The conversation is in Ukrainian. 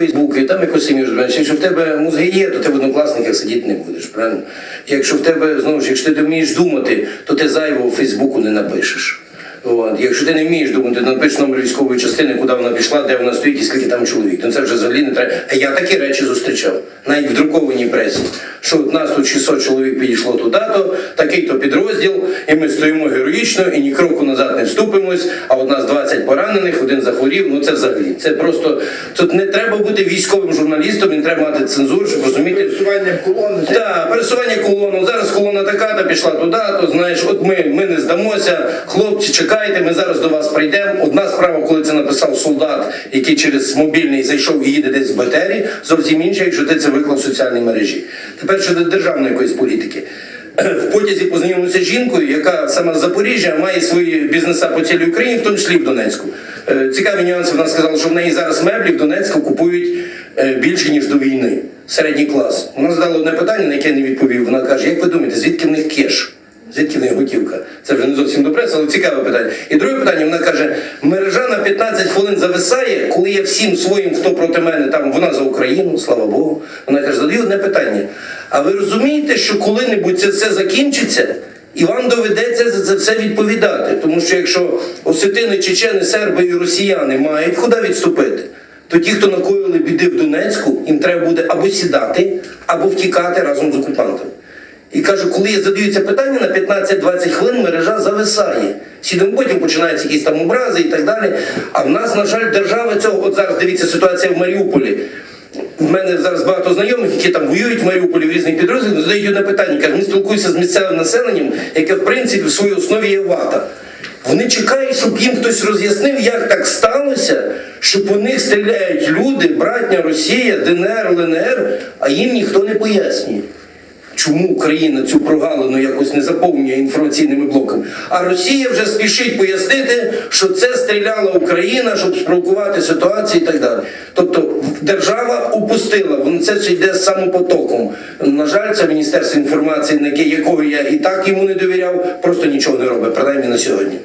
Фейсбуку, і там якось сім'ю розбираєш. Якщо в тебе мозги є, то ти в однокласниках сидіти не будеш, правильно? Якщо в тебе, знову ж, якщо ти вмієш думати, то ти зайвого Фейсбуку не напишеш. От. Якщо ти не вмієш думати, то напишеш номер військової частини, куди вона пішла, де вона стоїть і скільки там чоловік. Ну це вже взагалі не треба. А я такі речі зустрічав, навіть в друкованій пресі. Що нас тут 600 чоловік підійшло туди-то, такий-то підрозділ, і ми стоїмо героїчно і ні кроку назад не вступимось, а от нас 20 поранених, один захворів. Ну це взагалі. Це просто тут не треба бути військовим журналістом, не треба мати цензуру, щоб розуміти. Пересування колони. Так, пересування колону. Зараз колона така, та пішла туди, то знаєш, от ми, ми не здамося. Хлопці, чекайте, ми зараз до вас прийдемо. Одна справа, коли це написав солдат, який через мобільний зайшов і їде десь в БТРі, зовсім інша, якщо ти це виклав в соціальній мережі. Тепер щодо державної якоїсь політики. В потязі познайомився з жінкою, яка сама з Запоріжжя має свої бізнеса по цілій Україні, в тому числі в Донецьку. Е, Цікаві нюанси. Вона сказала, що в неї зараз меблі в Донецьку купують е, більше ніж до війни. Середній клас. Вона задала одне питання, на яке не відповів. Вона каже: як ви думаєте, звідки в них кеш? Звідки них готівка? Це вже не зовсім до преси, але цікаве питання. І друге питання, вона каже: мережа на 15 хвилин зависає, коли я всім своїм, хто проти мене, там вона за Україну, слава Богу. Вона каже, задаю одне питання. А ви розумієте, що коли-небудь це все закінчиться? І вам доведеться за це все відповідати. Тому що якщо осетини, чечени, серби і росіяни мають куди відступити, то ті, хто накоїли біди в Донецьку, їм треба буде або сідати, або втікати разом з окупантами. І кажу, коли я задаю це питання на 15-20 хвилин, мережа зависає. Сідом потім починаються якісь там образи і так далі. А в нас, на жаль, держава цього, от зараз дивіться ситуація в Маріуполі. В мене зараз багато знайомих, які там воюють в Маріуполі в різних підрозділах, задають одне питання. Кажуть, ми спілкуємося з місцевим населенням, яке в принципі в своїй основі є вата. Вони чекають, щоб їм хтось роз'яснив, як так сталося, що по них стріляють люди, братня Росія, ДНР, ЛНР, а їм ніхто не пояснює. Чому Україна цю прогалину якось не заповнює інформаційними блоками? А Росія вже спішить пояснити, що це стріляла Україна, щоб спровокувати ситуацію і так далі. Тобто держава упустила, воно це все йде самопотоком. На жаль, це Міністерство інформації, на якого я і так йому не довіряв, просто нічого не робить, принаймні на сьогодні.